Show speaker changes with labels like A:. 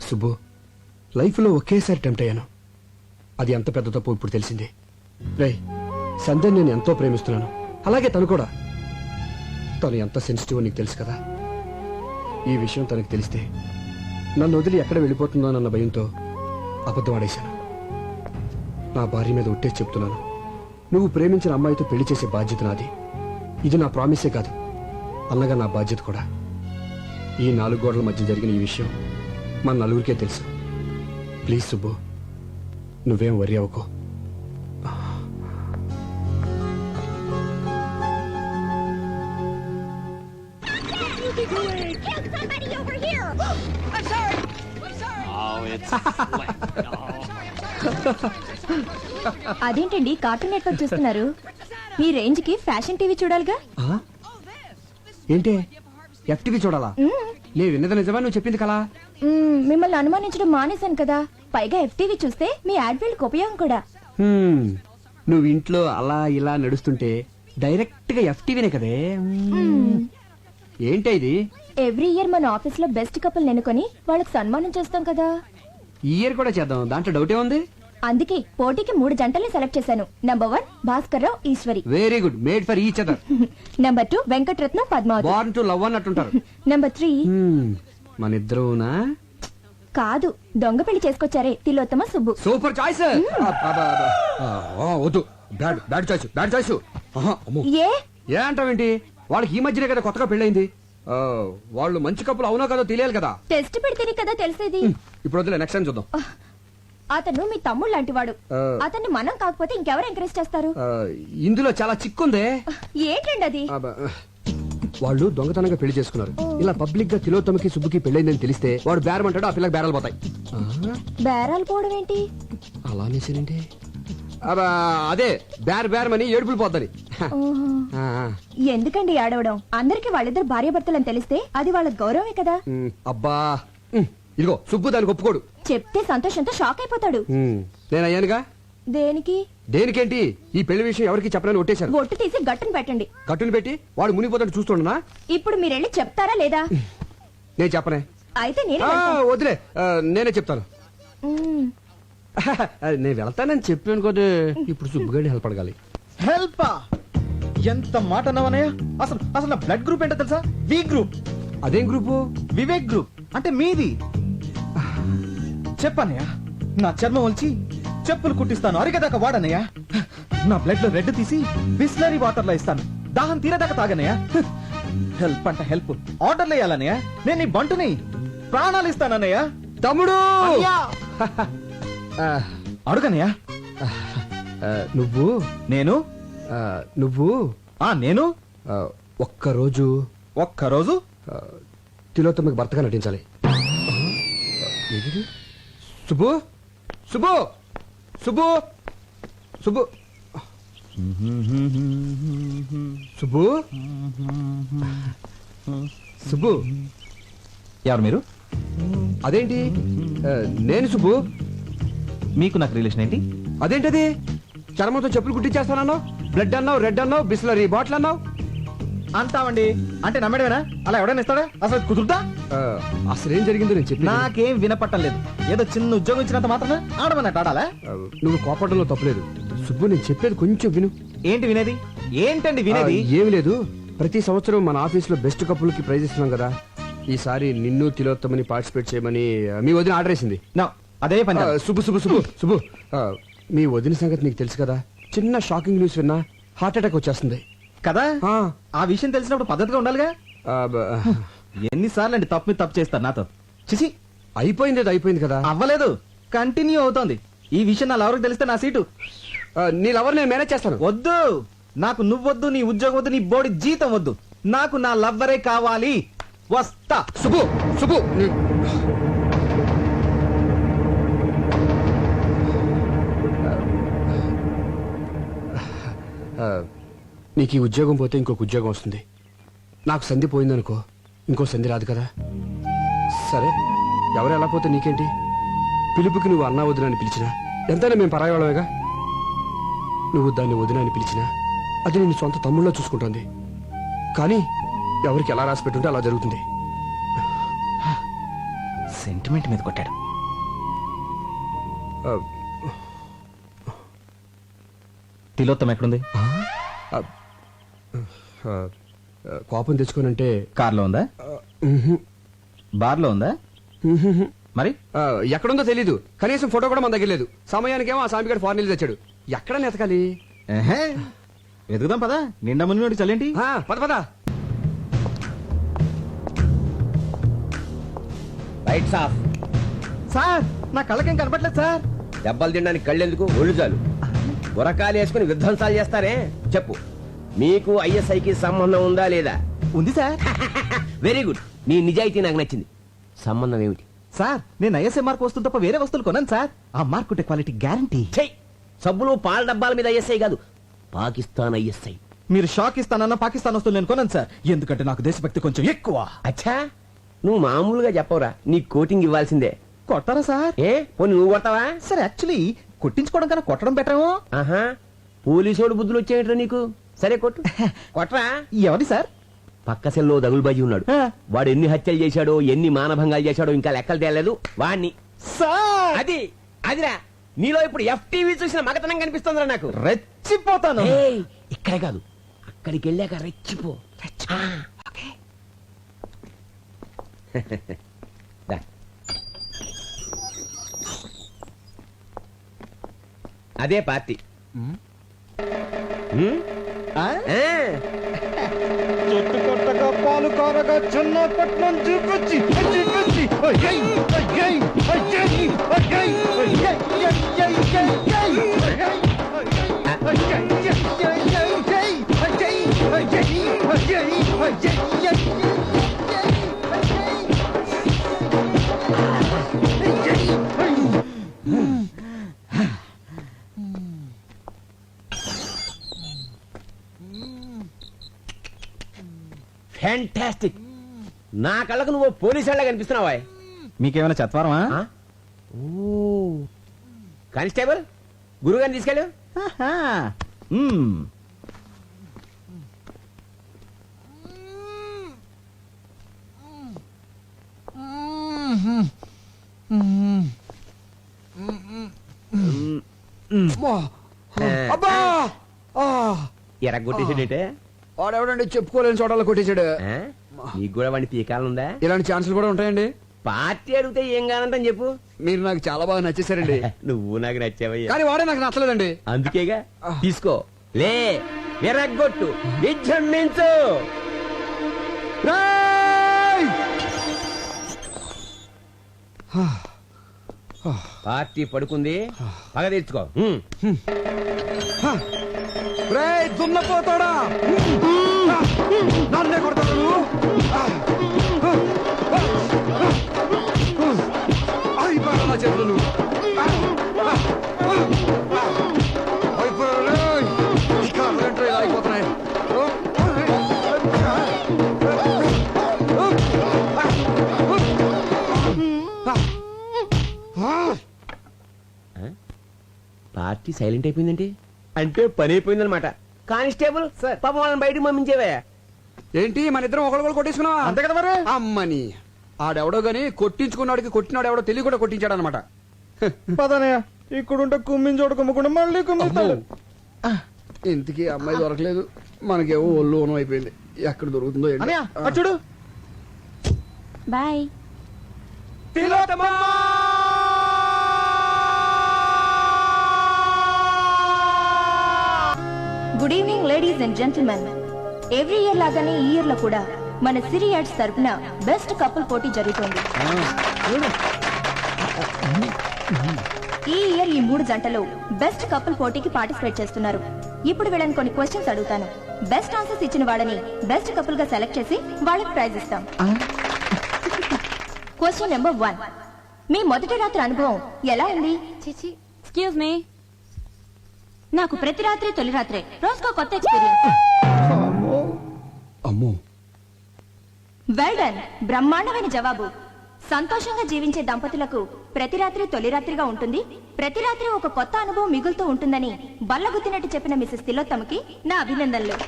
A: సుబ్బు లైఫ్లో ఒకేసారి టెంప్ట్ అయ్యాను. అది ఎంత పెద్ద తప్పు ఇప్పుడు తెలిసింది. రే సంధ్యని నేను ఎంతో ప్రేమిస్తున్నాను. అలాగే తను కూడా. తను ఎంత సెన్సిటివ్ నీకు తెలుసు కదా? ఈ విషయం తనకు తెలిస్తే నన్ను వదిలి ఎక్కడ వెళ్ళిపోతుందోనన్న భయంతో అబద్ధం ఆడేశాను. నా భార్య మీద ఒట్టేసి చెప్తున్నాను. నువ్వు ప్రేమించిన అమ్మాయితో పెళ్ళి చేసే బాధ్యత నాది. ఇది నా ప్రామిసే కాదు. అన్నగా నా బాధ్యత కూడా. ఈ నాలుగు గోడల మధ్య జరిగిన ఈ విషయం మన నలుగురికే తెలుసు. ప్లీజ్ సుబ్బు నువ్వేం వరి అవ్వకో.
B: అదేంటండి కార్టూన్ నెట్వర్క్ చూస్తున్నారు? మీ రేంజ్కి ఫ్యాషన్ టీవీ చూడాలిగా?
A: ఏంటి? ఎఫ్టీవీ చూడాలా? నేను విన్నది నిజమా? నువ్వు చెప్పింది కలా
B: మ్మ్, మిమ్మల్ని అనుమానించడం మానేశాను కదా. పైగా ఎఫ్టీవీ చూస్తే మీ యాడ్వెల్కి ఉపయోగం కూడా.
A: హ్మ్. నువ్వు ఇంట్లో అలా ఇలా నడుస్తుంటే డైరెక్ట్గా ఎఫ్టీవీనే కదే. మ్మ్. ఏంటి ఇది?
B: ఎవ్రీ ఇయర్ మన ఆఫీస్లో బెస్ట్ కపుల్ ఎన్నుకొని వాళ్ళకి సన్మానం చేస్తాం కదా.
A: ఈ ఇయర్ కూడా చేద్దాం. దాంట్లో డౌటే ఉంది
B: అందుకే పోటీకి మూడు జంటల్ని సెలెక్ట్ చేశాను. Number one Bhaskar Rao Eshwari.
A: Very good made for each other
B: number two Venkataratnam Padmavathi.
A: Born to love అన్నట్టుంటారు.
B: Number three.
A: మన ఇద్దరునా
B: కాదు దొంగ పెళ్ళి చేసుకొచ్చారే తిలోత్తమ సుబ్బు.
A: సూపర్ చాయిస్ వద్దు. Bad bad choice bad choice
B: ఏ?
A: ఏ అంటావేంటి? వాళ్ళకి ఈ మధ్యనే కదా కొత్తగా పెళ్ళైంది వాళ్ళు మంచి కప్పులు అవునో కదో తెలియాలి కదా.
B: టెస్ట్ పెడితేనే కదా తెలిసేది.
A: ఇప్పుడు వదిలే నెక్స్ట్ టైం చూద్దాం.
B: అతను మీ తమ్ముడు లాంటివాడు. అతన్ని మనం కాకపోతే ఇంకెవరు ఎంకరేజ్ చేస్తారు?
A: ఇందులో చాలా చిక్కుందే.
B: ఏంటండి అది?
A: వాళ్ళు దొంగతనంగా పెళ్ళి చేసుకున్నారు. ఇలా పబ్లిక్గా తిలోత్తమకి సుబ్బుకి పెళ్ళైందని తెలిస్తే వాడు బేరం అంటాడు ఆ పిల్లకి బేరాలు పోతాయి.
B: బేరాలు పోవడం ఏంటి?
A: అలా అబ్బా, అదే బేర్ బేరమని ఏడుపులు ఆ.
B: ఎందుకండి ఆడవడం అందరికి వాళ్ళిద్దరు భార్యాభర్తలని తెలిస్తే అది వాళ్ళ గౌరవమే కదా?
A: అబ్బా. ఇదిగో సుబ్బు దానికి ఒప్పుకోడు.
B: చెప్తే సంతోషంతో షాక్ అయిపోతాడు.
A: ఉమ్, నేను అయ్యానుగా?
B: దేనికి?
A: దేనికేంటి? ఈ పెళ్ళి విషయం ఎవరికి చెప్పనని ఒట్టేశాను
B: ఒట్టు తీసి గట్టును పెట్టండి.
A: కట్టుని పెట్టి వాడు మునిగిపోతాడు చూస్తుండనా?
B: ఇప్పుడు మీరెళ్ళి చెప్తారా లేదా?
A: నేను చెప్పనే.
B: అయితే నేను.
A: వదిలే. నేనే చెప్తాను. నేను వెళ్తానని చెప్పాను కదా. ఇప్పుడు సుబ్బుగాడి హెల్ప్ అడగాలి.
C: హెల్ప్? ఎంత మాట అన్నావనయ్య? అసలు అసలు బ్లడ్ గ్రూప్ ఏంటో తెలుసా? V group.
A: అదేం గ్రూపు?
C: వివేక్ గ్రూప్. అంటే మీది? చెప్పనయ్య. నా చర్మం వచ్చి చెప్పులు కుట్టిస్తాను. అరిగేదాకా వాడనయ్య. నా బ్లడ్లో రెడ్ తీసి బిస్లరీ వాటర్లో ఇస్తాను. దాహం తీరేదాకా తాగనయ్య. హెల్ప్ అంట హెల్ప్. ఆర్డర్లు వేయాలన్నయ్య నేను నీ బంటుని ప్రాణాలు ఇస్తానన్నయ్య.
A: తమ్ముడు!
C: అడుగనయ్య.
A: నువ్వు?
C: నేను?
A: నువ్వు?
C: ఆ నేను?
A: ఒక్కరోజు?
C: ఒక్కరోజు?
A: తిలోత్తమకి భర్తగా నటించాలి? సుబ్బు? సుబ్బు? సుబ్బు? సుబ్బు? సుబ్బు? సుబ్బు?
C: ఎవరు మీరు?
A: అదేంటి? ఆ, నేను సుబ్బు.
C: మీకు నాకు రిలేషన్ ఏంటి?
A: అదేంటది? చర్మంతో చెప్పులు కుట్టించేస్తానన్నావు? బ్లడ్ అన్నావు రెడ్ అన్నావు బిస్లరీ బాటిల్ అన్నావు?
C: అంటావండి. అంటే నమ్మడమేనా? అలా ఎవడైనా ఇస్తాడా? అసలు కుదురుతా?
A: అసలేం జరిగిందో నేను చెప్పి
C: నాకేం వినపట్టం లేదు. ఏదో చిన్న ఉద్యోగం ఇచ్చినంత మాత్రమే ఆడమన్నట్టు ఆడాలా?
A: నువ్వు కోపడంలో తప్పలేదు. సుబ్బు నేను చెప్పేది కొంచెం విను.
C: ఏంటి వినేది? ఏంటండి వినేది?
A: ఏమీ లేదు. ప్రతి సంవత్సరం మన ఆఫీస్లో బెస్ట్ కప్పులకి ప్రైజ్ ఇస్తున్నాం కదా. ఈసారి నిన్ను తిలోత్తమని పార్టిసిపేట్ చేయమని మీ వదిన ఆర్డర్ వేసింది.
C: నా అదే పని
A: సుబ్బు సుబ్బు సుబ్బు సుబ్బు. మీ వదిన సంగతి నీకు తెలుసు కదా. చిన్న షాకింగ్ న్యూస్ విన్నా హార్ట్ అటాక్ వచ్చేస్తుంది.
C: కదా?
A: ఆ,
C: విషయం తెలిసినప్పుడు పద్ధతిగా ఉండాలిగా? ఎన్నిసార్లు అండి తప్పు మీద తప్పు చేస్తారు నాతో? చిసి
A: అయిపోయింది అది అయిపోయింది కదా?
C: అవ్వలేదు. కంటిన్యూ అవుతోంది. ఈ విషయం నా ఎవరికి తెలిస్తే నా సీటు.
A: ఆ, నీ లవర్ నేను మేనేజ్ చేస్తాను.
C: వద్దు. నాకు నువ్వొద్దు నీ ఉద్యోగం వద్దు నీ బోడి జీతం వద్దు. నాకు నా లవ్వరే కావాలి. వస్తా.
A: సుబ్బు సుబ్బు. నీ- ఆ, నీకు ఈ ఉద్యోగం పోతే ఇంకొక ఉద్యోగం వస్తుంది. నాకు సంధి పోయిందనుకో. ఇంకో సంధి రాదు కదా. సరే ఎవరు ఎలా పోతే నీకేంటి? పిలుపుకి నువ్వు అన్నా వదిన అని పిలిచినా? ఎంతైనా మేము పరాయవాళ్ళమేగా నువ్వు దాన్ని వదిన అని పిలిచినా? అది నేను సొంత తమ్ముళ్ళలో చూసుకుంటోంది. కానీ ఎవరికి ఎలా రాసి పెట్టుంటే అలా జరుగుతుంది.
C: సెంటిమెంట్ మీద కొట్టాడు. తిలోత్తం ఎక్కడుంది?
A: కోపం తెచ్చుకోనంటే
C: కార్లో ఉందా? బార్లో ఉందా? మరి?
A: ఎక్కడుందో తెలీదు. కనీసం ఫోటో కూడా మన దగ్గర లేదు. సమయానికేమో ఆ సామిగాడు ఫారెన్ వెళ్ళి తెచ్చాడు. ఎక్కడ నెతకాలి.
C: వెతుకుదాం పదా. నిండా మునిగి చల్లేంటి?
A: పద పద.
D: రైట్స్ ఆఫ్
C: సార్ నా కళ్ళకేం కనపట్లేదు సార్.
D: దెబ్బలు తినడానికి కళ్ళెందుకు? ఒళ్ళు చాలు. ఉరకాలు వేసుకుని విధ్వంసాలు చేస్తారే? చెప్పు. మీకు ఐఎస్ఐకి సంబంధం ఉందా లేదా?
C: ఉంది సార్.
D: వెరీ గుడ్ నీ నిజాయితీ నాకు నచ్చింది. సంబంధం ఏమిటి?
C: సార్ నేను ఐఎస్ఐ మార్క్ వస్తువు తప్ప వేరే వస్తువులు కొన్నాను సార్. ఆ మార్క్ ఉంటే క్వాలిటీ గ్యారంటీ.
D: చెయ్ సబ్బులు పాల డబ్బాల మీద ఐఎస్ఐ కాదు. పాకిస్తాన్ ఐఎస్ఐ
C: మీరు షాక్ ఇస్తానన్న పాకిస్తాన్ వస్తువులు నేను కొన్నాను సార్. ఎందుకంటే నాకు దేశభక్తి కొంచెం ఎక్కువ.
D: అచ్చా! నువ్వు మామూలుగా చెప్పవురా? నీ కోటింగ్ ఇవ్వాల్సిందే.
C: కొట్టారా సార్?
D: ఏ? పోనీ నువ్వు కొడతావా?
C: సార్ యాక్చువల్లీ కొట్టించుకోవడం కన్నా కొట్టడం బెటరేమో
D: ఆహా! పోలీసోడు బుద్ధులు వచ్చేయట్రా నీకు. సరే కొట్టు. కొట్రా
C: ఎవరి సార్?
D: పక్క సెల్లో దగులుబాజీ ఉన్నాడు. వాడు ఎన్ని హత్యలు చేశాడో ఎన్ని మానభంగాలు చేశాడో ఇంకా లెక్కలు తేలేదు. వాణ్ణి. అది అదిరా. నీలో ఇప్పుడు ఎఫ్టీవీ చూసిన మగతనం కనిపిస్తుందిరా నాకు.
C: రెచ్చిపోతాను.
D: ఇక్కడే కాదు. అక్కడికి వెళ్ళాక రెచ్చిపో. అదే పార్టీ.
C: చెట్టు కొట్టగా పాలు కారగా చిన్నపట్నం చూపించి చూపించి
D: ఫ్యాంటాస్టిక్ నా కళ్ళకు నువ్వు పోలీసు వాళ్ళ కనిపిస్తున్నావా?
C: మీకేమైనా చత్వారమా?
D: ఓ. కానిస్టేబుల్ గురుగారిని తీసుకెళ్ళు.
C: ఆహా.
A: వాడెవడండి చెప్పుకోలేని చోటలో కొట్టేశాడు?
D: నీకు కూడా వాడిని పీకాలనుందా
A: ఇలాంటి ఛాన్సులు కూడా ఉంటాయండి
D: పార్టీ అడిగితే ఏం కానంటని చెప్పు
A: మీరు నాకు చాలా బాగా నచ్చేసారండి
D: నువ్వు నాకు నచ్చావయ్యా
A: కానీ వాడే నాకు నచ్చలేదండి
D: అందుకేగా తీసుకో లే ఎరగొట్టు విజృంభించు! పార్టీ పడుకుంది పగ తెచ్చుకో
A: దున్నపోతాడా నన్నే కొడతాడు? అయిపోయాడు నా
D: పార్టీ సైలెంట్ అయిపోయిందండి? అంటే పని అయిపోయిందనమాట కానిస్టేబుల్ పాపం వాళ్ళని బయటకు పంపించేవే.
A: ఏంటి? మన ఇద్దరం ఒకళ్ళు కొట్టేసుకున్నావా?
C: అంతే కదా మరి?
A: అమ్మని. ఆడెవడో గాని కొట్టించుకున్నాడికి కొట్టినాడు ఎవడో తెలియ కూడా కొట్టించాడు అనమాట
C: పదనయ్య ఇక్కడుంటే కుమ్మిని చోట కుమ్మకుండా మళ్ళీ కుమ్మిస్తాడు.
A: ఇంతకీ అమ్మాయి దొరకలేదు. మనకేమో ఒళ్ళు ఓనం అయిపోయింది. ఎక్కడ దొరుకుతుందో
C: చూడు
B: bye. Good evening ladies and gentlemen every year లాగానే ఈ ఇయర్లో కూడా మన సిరి యాడ్స్ తరఫున బెస్ట్ కపుల్ పోటీ జరుగుతోంది. ఈ ఇయర్ ఈ మూడు జంటలు బెస్ట్ కపుల్ పోటీకి పార్టిసిపేట్ చేస్తున్నారు. ఇప్పుడు వీళ్ళని కొన్ని క్వశ్చన్స్ అడుగుతాను. బెస్ట్ ఆన్సర్స్ ఇచ్చిన వాళ్ళని బెస్ట్ కపుల్గా సెలెక్ట్ చేసి వాళ్ళకి ప్రైజ్ ఇస్తాం. క్వశ్చన్ నెంబర్ వన్ మీ మొదటి రాత్రి అనుభవం ఎలా ఉంది?
E: చిచి ఎక్స్క్యూజ్ మీ నాకు ప్రతి రాత్రి తొలి రాత్రే. రోజుకో కొత్త ఎక్స్పీరియన్స్
A: అమ్మో.
B: బ్రహ్మాండమైన జవాబు. సంతోషంగా జీవించే దంపతులకు ప్రతి రాత్రి తొలి రాత్రిగా ఉంటుంది. ప్రతి రాత్రి ఒక కొత్త అనుభవం మిగులుతూ ఉంటుందని బల్లగుద్దినట్టు చెప్పిన మిసెస్ తిలోత్తమకి నా అభినందనలు.